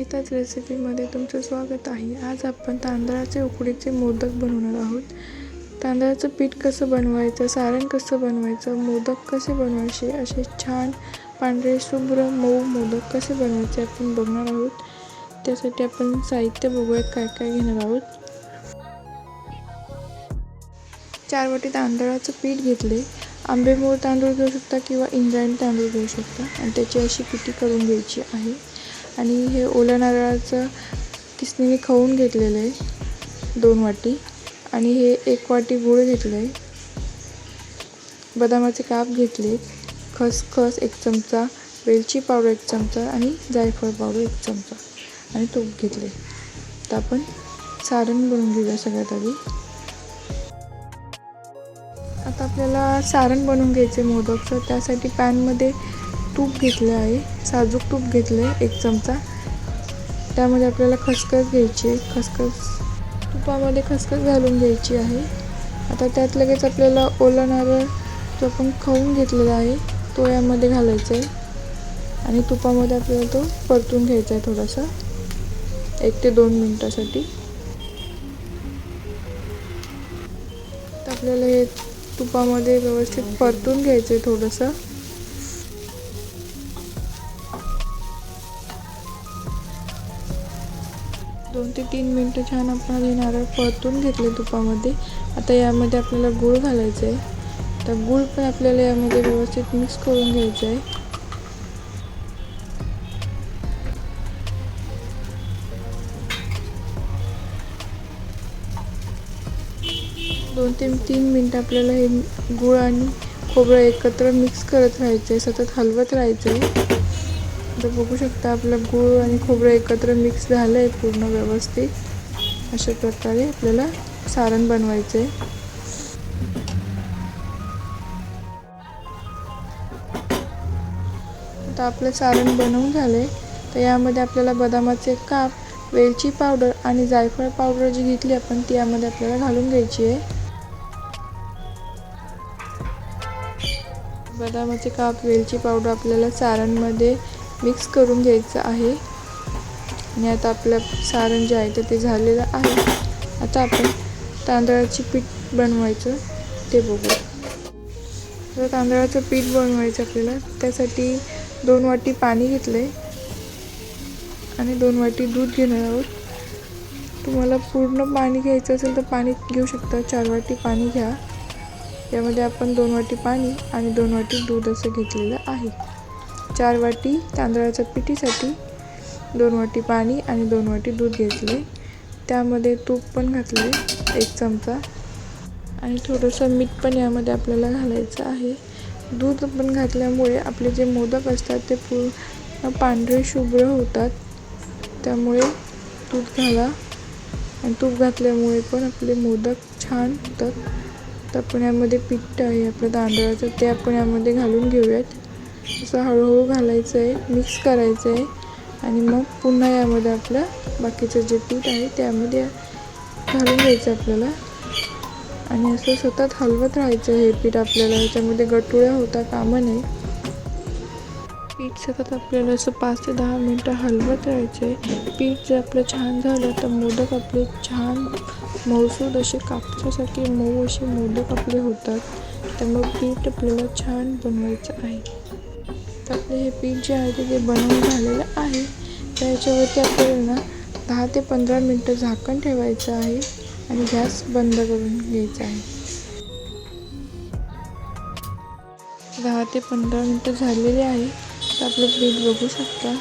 गीताच रेसिपीमध्ये तुमचं स्वागत आहे. आज आपण तांदळाचे उकडीचे मोदक बनवणार आहोत. तांदळाचं पीठ कसं बनवायचं सारण कसं बनवायचं मोदक कसे बनवायचे असे छान पांढरे शुभ्र मऊ मोदक कसे बनवायचे आपण बघणार आहोत. त्यासाठी आपण साहित्य बघूयात काय काय घेणार आहोत. चार वाटी तांदळाचं पीठ घेतले. आंबेमोर तांदूळ घेऊ शकता किंवा इंद्रायणी तांदूळ घेऊ शकता. आणि त्याची अशी पिठी करून घ्यायची आहे. आणि हे ओल्या नारळाचं किसणीने खवून घेतलेलं आहे दोन वाटी. आणि हे एक वाटी गूळ घेतलं आहे बदामाचे काप घेतले खसखस एक चमचा वेलची पावडर एक चमचा आणि जायफळ पावडर एक चमचा आणि तूप घेतले. तर आपण सारण बनवून घेऊया सगळ्यात आधी. आता आपल्याला सारण बनवून घ्यायचे मोदकचं. त्यासाठी पॅनमध्ये तूप घेतलं आहे साजूक तूप घेतलं आहे एक चमचा. त्यामध्ये आपल्याला खसखस घ्यायची आहे खसखस तुपामध्ये खसखस घालून घ्यायची आहे. आता त्यात लगेच आपल्याला ओला नारळ जो आपण खाऊन घेतलेला आहे तो यामध्ये घालायचा आहे. आणि तुपामध्ये आपल्याला तो परतून घ्यायचा आहे थोडासा एक ते दोन मिनटासाठी. तर आपल्याला हे तुपामध्ये व्यवस्थित परतून घ्यायचं आहे थोडंसं. दोन ते तीन मिनटं छान आपण हे नारळ परतून घेतले तुपामध्ये. आता यामध्ये आपल्याला गूळ घालायचं आहे. तर गूळ पण आपल्याला यामध्ये व्यवस्थित मिक्स करून घ्यायचं आहे. दोन ते तीन मिनटं आपल्याला हे गूळ आणि खोबरं एकत्र मिक्स करत राहायचं आहे. सतत हलवत राहायचं आहे. तर बघू शकता आपलं गूळ आणि खोबरं एकत्र मिक्स झालं आहे पूर्ण व्यवस्थित. अशा प्रकारे आपल्याला सारण बनवायचं आहे आता आपलं सारण बनवून झालं आहे तर यामध्ये आपल्याला बदामाचे काप वेलची पावडर आणि जायफळ पावडर जी घेतली आपण ती यामध्ये आपल्याला घालून घ्यायची आहे. बदामाचे काप वेलची पावडर आपल्याला सारणमध्ये मिक्स करून घ्यायचं आहे. आणि आता आपलं सारण जे आहे ते झालेलं आहे. आता आपण तांदळाची पीठ बनवायचं ते बघू तर तांदळाचं पीठ बनवायचं आपल्याला. त्यासाठी दोन वाटी पाणी घेतलं आहे आणि दोन वाटी दूध घेणार आहोत. तुम्हाला पूर्ण पाणी घ्यायचं असेल तर पाणी घेऊ शकता. चार वाटी पाणी घ्या. यामध्ये आपण दोन वाटी पाणी आणि दोन वाटी दूध असं घेतलेलं आहे. चार वाटी तांदळाच्या पिठीसाठी दोन वाटी पाणी आणि दोन वाटी दूध घेतले. त्यामध्ये तूप पण घातले एक चमचा. आणि थोडंसं मीठ पण यामध्ये आपल्याला घालायचं आहे. दूध पण घातल्यामुळे आपले जे मोदक असतात ते पूर्ण पांढरे शुभ्र होतात. त्यामुळे दूध घाला. आणि तूप घातल्यामुळे पण आपले मोदक छान होतात. तर आपण यामध्ये पीठ आहे आपलं तांदळाचं ते आपण यामध्ये घालून घेऊयात. असं हळूहळू घालायचं आहे मिक्स करायचं आहे आणि मग पुन्हा यामध्ये आपलं बाकीचं जे पीठ आहे त्यामध्ये घालून द्यायचं आपल्याला. आणि असं सतत हलवत राहायचं हे पीठ आपल्याला. ह्याच्यामध्ये गटुळ्या होता कामा नये. पीठ सतत आपल्याला असं पाच ते दहा मिनटं हलवत राहायचं आहे पीठ जर आपलं छान झालं तर मोदक आपले छान मऊसूद असे कापसासारखे मऊ असे मोदक आपले होतात. त्यामुळे पीठ आपल्याला छान बनवायचं आहे. आपलं हे पीठ जे आहे ते बनवून झालेलं आहे. तर आपल्याला ना दहा ते पंधरा मिनटं झाकण ठेवायचं आहे आणि गॅस बंद करून घ्यायचा आहे. दहा ते पंधरा मिनटं झालेले आहे. तर आपलं पीठ बघू शकता.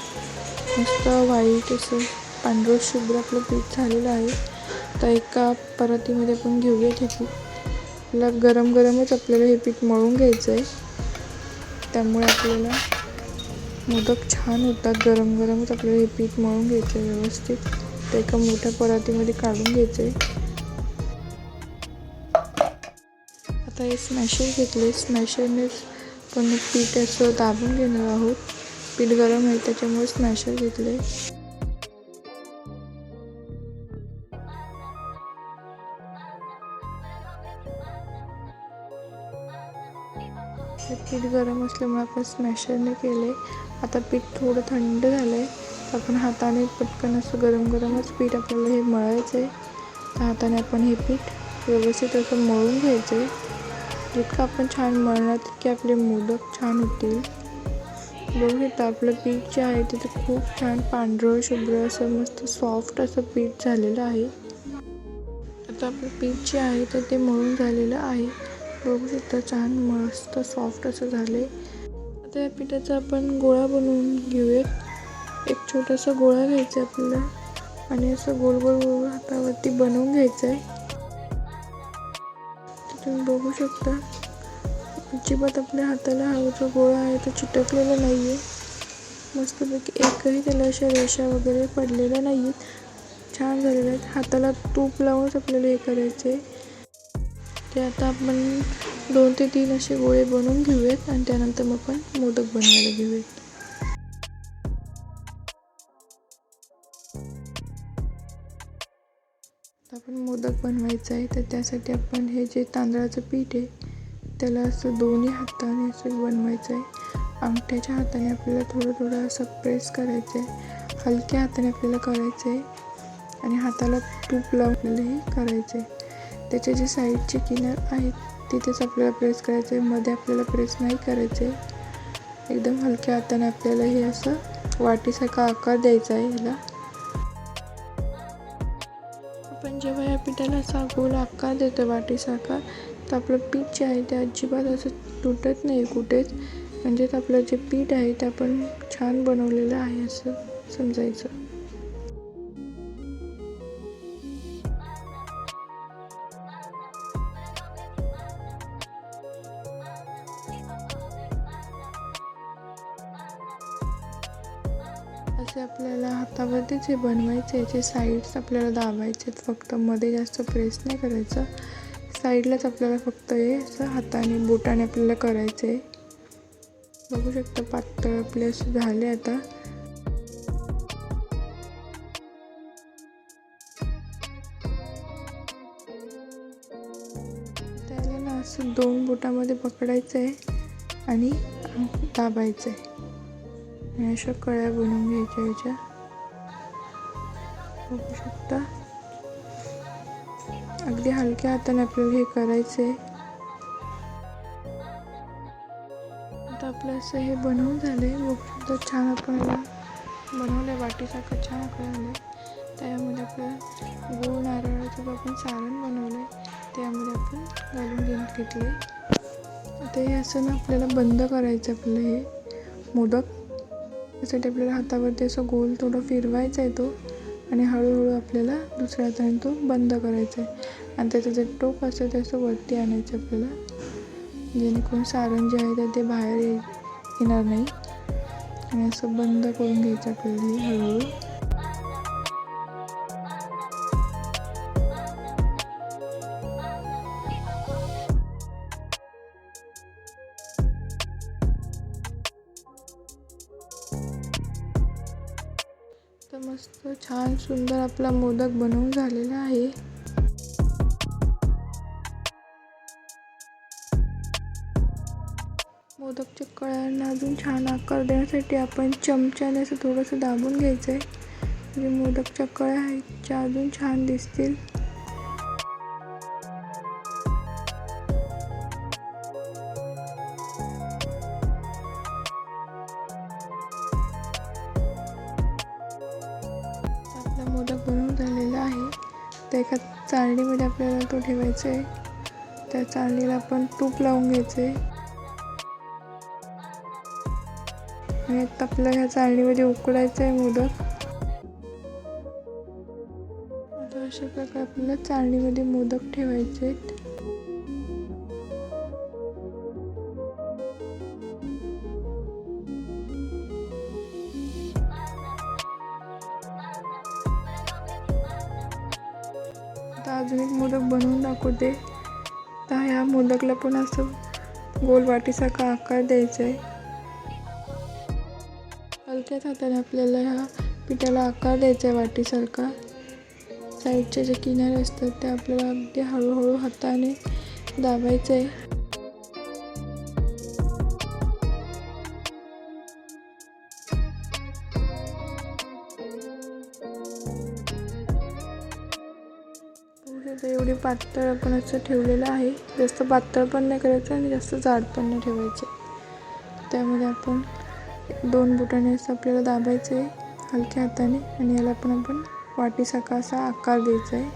मस्त व्हाईट असं पांढरं शुभ्र आपलं पीठ झालेलं आहे. तर एका परातीमध्ये आपण घेऊया हे पीठ आपल्याला गरम गरमच आपल्याला हे पीठ मळून घ्यायचं आहे. त्यामुळे आपल्याला मोदक छान होतात गरम गरमच आपल्याला हे पीठ मळून घ्यायचं आहे व्यवस्थित. ते एका मोठ्या परातीमध्ये काढून घ्यायचं. आहे आता हे स्मॅशर घेतले. स्मॅशरने पण पीठ असं दाबून घेणार आहोत. पीठ गरम आहे त्याच्यामुळे स्मॅशर घेतले. पीठ गरम असल्यामुळे आपण स्मॅशरने केले. आता पीठ थोडं थंड झालं आहे तर आपण हाताने पटकन असं गरम गरमच पीठ आपल्याला हे मळायचं आहे तर हाताने आपण हे पीठ व्यवस्थित असं मळून घ्यायचं आहे जितकं आपण छान मळणार तितके आपले मोदक छान होतील. बघू शकता आपलं पीठ जे आहे ते खूप छान पांढरं शुभ्र असं मस्त सॉफ्ट असं पीठ झालेलं आहे. आता आपलं पीठ जे आहे तर ते मळून झालेलं आहे. बघू शकता छान मस्त सॉफ्ट असं झालं आहे त्या पिठाचा आपण गोळा बनवून घेऊयात. एक छोटासा गोळा घ्यायचा आहे आपल्याला आणि असं गोल गोल गोल हातावरती बनवून घ्यायचं आहे. तुम्ही बघू शकता अजिबात आपल्या हाताला हा जो गोळा आहे तो चिटकलेला नाही आहे मस्तपैकी एकही त्याला अशा रेषा वगैरे पडलेल्या नाही आहेत छान झालेल्या आहेत. हाताला तूप लावूनच आपल्याला हे करायचं आहे ते आता आपण दोन ते तीन असे गोळे बनवून घेऊयात आणि त्यानंतर मग आपण मोदक बनवायला घेऊयात. आपण मोदक बनवायचं आहे तर त्यासाठी आपण हे जे तांदळाचं पीठ आहे त्याला असं दोन्ही हाताने असं बनवायचं आहे. अंगठ्याच्या हाताने आपल्याला थोडं थोडं असं प्रेस करायचं आहे. हलक्या हाताने आपल्याला करायचं आहे. आणि हाताला तूप लावून हे करायचं आहे. त्याचे जे साईडचे किनार आहेत तिथेच आपल्याला प्रेस करायचं आहे मध्ये आपल्याला प्रेस नाही करायचं आहे एकदम हलक्या हाताने आपल्याला हे असं वाटीसारखा आकार द्यायचा आहे ह्याला. आपण जेव्हा या पिठाला असा गोल आकार देतो वाटीसारखा तर आपलं पीठ जे आहे ते अजिबात असं तुटत नाही कुठेच. म्हणजेच आपलं जे पीठ आहे ते आपण छान बनवलेलं आहे असं समजायचं. जे आपल्याला हातामध्ये जे बनवायचे याचे साईड्स आपल्याला दाबायचे फक्त मध्ये जास्त प्रेस नाही करायचं. साईडलाच आपल्याला फक्त हे असं हाताने बोटाने आपल्याला करायचं आहे. बघू शकता पातळ आपले असे झाले आता. त्याला ना असं दोन बोटामध्ये पकडायचं आहे आणि दाबायचं आहे. आणि अशा कळ्या बनवून घ्यायच्या याच्या. बघू शकता? अगदी हलक्या हाताने आपल्याला हे करायचं आहे आता आपलं असं हे बनवून झालं आहे बघू शकता छान आपण याला बनवलं आहे वाटीसारखं छान आपल्याला झालं आहे त्यामध्ये आपलं गोड नारळाचं आपण सारण बनवलं आहे त्यामध्ये आपण घालून घेऊन घेतलं आहे आता हे असं ना आपल्याला बंद करायचं आपलं हे. मोदक. त्यासाठी आपल्याला हातावरती असं गोल थोडं फिरवायचा आहे तो आणि हळूहळू आपल्याला दुसऱ्या हाताने तो बंद करायचा आहे. आणि त्याचं जे टोक असतं ते असं वरती आणायचं आपल्याला. जेणेकरून सारण जे आहे ते बाहेर ये येणार नाही. आणि असं बंद करून घ्यायचं आपल्याला हळूहळू. सुंदर आपला मोदक बनवून झालेला आहे. मोदकच्या कळ्यांना अजून छान आकार देण्यासाठी आपण चमच्याने असं थोडंसं दाबून घ्यायचं आहे म्हणजे मोदकच्या कळ्या आहेत अजून छान दिसतील. चाळणीमध्ये आपल्याला तो ठेवायचा आहे. त्या चाळणीला आपण तूप लावून घ्यायचं आहे. आणि आता आपल्याला ह्या चाळणीमध्ये उकडायचं आहे मोदक. आता अशा प्रकारे आपल्याला चाळणीमध्ये मोदक ठेवायचे आहेत. एक मोदक बनवून दाखवते. तर ह्या मोदकला पण असं गोल वाटीसारखा आकार द्यायचा आहे हलक्याच हाताने आपल्याला ह्या पिठाला आकार द्यायचा आहे वाटीसारखा. साईडचे जे किनारे असतात ते आपल्याला अगदी हळूहळू हाताने दाबायचं आहे अगदी पातळ आपण असं ठेवलेलं आहे. जास्त पातळ पण नाही करायचं आणि जास्त जाड पण नाही ठेवायचे. त्यामध्ये आपण दोन बुटाने असं आपल्याला दाबायचं आहे हलक्या हाताने आणि याला पण आपण वाटीसारखा असा आकार द्यायचा आहे.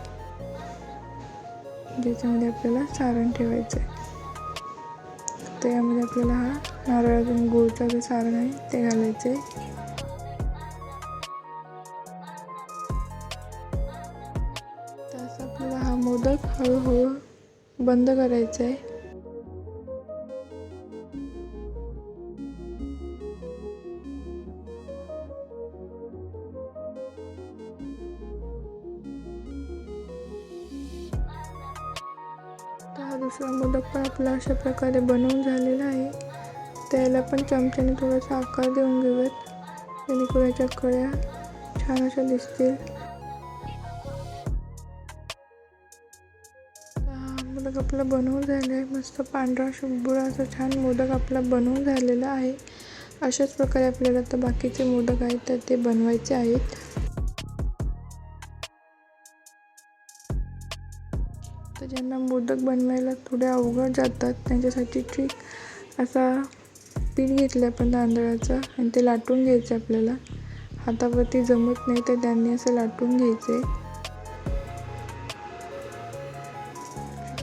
ज्याच्यामध्ये आपल्याला सारण ठेवायचं आहे. तर यामध्ये आपल्याला हा नारळातून गुळचा जे सारण आहे ते घालायचं आहे. मोदक हळूहळू बंद करायचं आहे हा दुसरा मोदक पण आपला अशा प्रकारे बनवून झालेला आहे. त्याला पण चमच्याने थोडासा आकार देऊन घेऊयात. जेणेकरून याच्या कळ्या छान अशा दिसतील. मोदक आपला बनवून झाला आहे. मस्त पांढरा शुभ्र असा छान मोदक आपला बनवून झालेला आहे. अशाच प्रकारे आपल्याला तर बाकीचे मोदक आहेत तर ते बनवायचे आहेत. तर ज्यांना मोदक बनवायला थोडे अवघड जातात त्यांच्यासाठी ट्रिक असा पीठ घेतलं आपण तांदळाचं आणि ते लाटून घ्यायचं आपल्याला. हातावरती जमत नाही तर त्यांनी असं लाटून घ्यायचे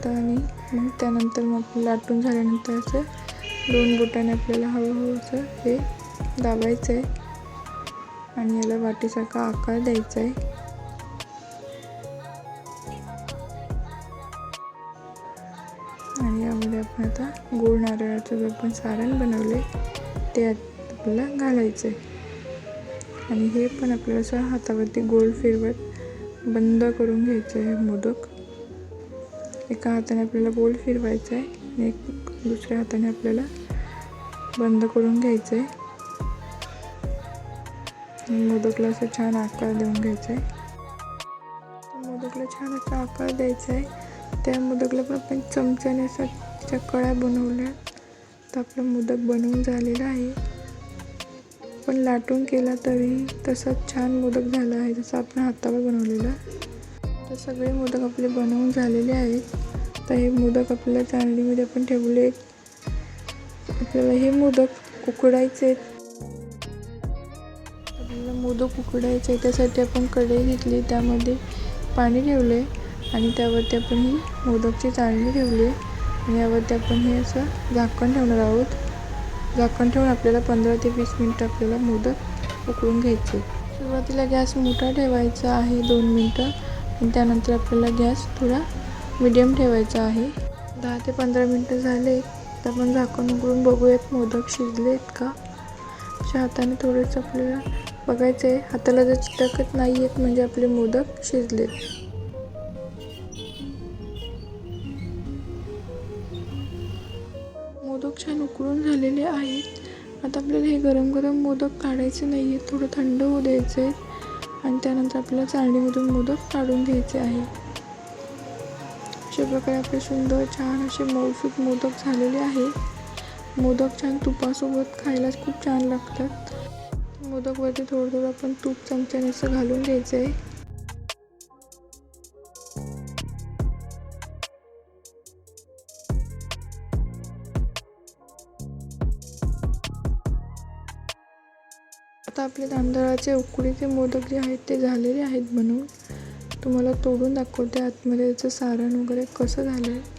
आणि मग त्यानंतर मग लाटून झाल्यानंतर असं दोन बोटाने आपल्याला हळूहळू असं हे दाबायचं आहे. आणि याला वाटीसारखा आकार द्यायचा आहे. आणि यामध्ये आपण आता गोड नारळाचं जे आपण सारण बनवले ते आपल्याला घालायचं आहे. आणि हे पण आपल्याला असं हातावरती गोल फिरवत बंद करून घ्यायचं आहे मोदक. एका हाताने आपल्याला बोल फिरवायचा आहे आणि एक दुसऱ्या हाताने आपल्याला बंद करून घ्यायचं आहे मोदकला असं छान आकार देऊन घ्यायचा आहे मोदकला छान असा आकार द्यायचा आहे त्या मोदकला पण आपण चमच्याने असं त्या कळ्या बनवल्या. तर आपला मोदक बनवून झालेला आहे. पण लाटून केला तरी तसाच छान मोदक झाला आहे जसं आपण हातावर बनवलेला. तर सगळे मोदक आपले बनवून झालेले आहेत. आता हे मोदक आपल्याला चांदणीमध्ये आपण ठेवले आपल्याला हे मोदक उकडायचे आहेत. आपल्याला मोदक उकडायचे त्यासाठी आपण कढई घेतली त्यामध्ये पाणी ठेवले आणि त्यावरती आपण ही मोदकची चाळणी ठेवली आणि यावरती आपण हे असं झाकण ठेवणार आहोत. झाकण ठेवून आपल्याला पंधरा ते वीस मिनटं आपल्याला मोदक उकळून घ्यायचे सुरुवातीला गॅस मोठा ठेवायचा आहे दोन मिनटं आणि त्यानंतर आपल्याला गॅस थोडा मिडियम ठेवायचा आहे. दहा ते पंधरा मिनटं झाले तर आपण झाकण उघडून बघूयात मोदक शिजलेत का? अशा हाताने थोडंसं आपल्याला बघायचं आहे. हाताला जर चिटकत नाही आहेत म्हणजे आपले मोदक शिजलेत. मोदक छान उकळून झालेले आहेत. आता आपल्याला हे गरम गरम मोदक काढायचे नाही आहेत थोडं थंड होऊ द्यायचे आहेत आणि त्यानंतर आपल्याला चाळणीमधून मोदक काढून घ्यायचे आहे. प्रकारे आपले सुंदर छान असे मौसूत मोदक झालेले आहे. मोदक छान तुपासोबत खायला खूप छान लागतात. मोदकवरती थोडं थोडं आपण तूप चमच्याने असं घालून घ्यायचं आहे आता आपले तांदळाचे उकडीचे मोदक जे आहेत ते झालेले आहेत बनवून. तुम्हाला तोडून दाखवते आतमध्ये त्याचं सारण वगैरे कसं झालं आहे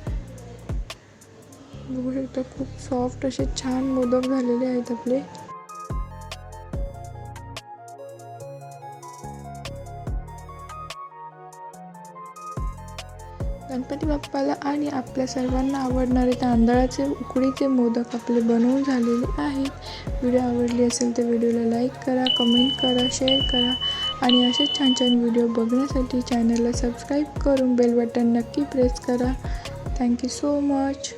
बघू शकता खूप सॉफ्ट असे छान मोदक झालेले आहेत आपले. गणपती बाप्पाला आणि आपल्या सर्वांना आवडणारे तांदळाचे उकडीचे मोदक आपले बनवून झालेले आहेत. व्हिडिओ आवडली असेल तर व्हिडिओला लाईक करा कमेंट करा शेअर करा. आणि असेच छान छान व्हिडिओ बघण्यासाठी चॅनलला सबस्क्राईब करून बेल बटन नक्की प्रेस करा. Thank you so much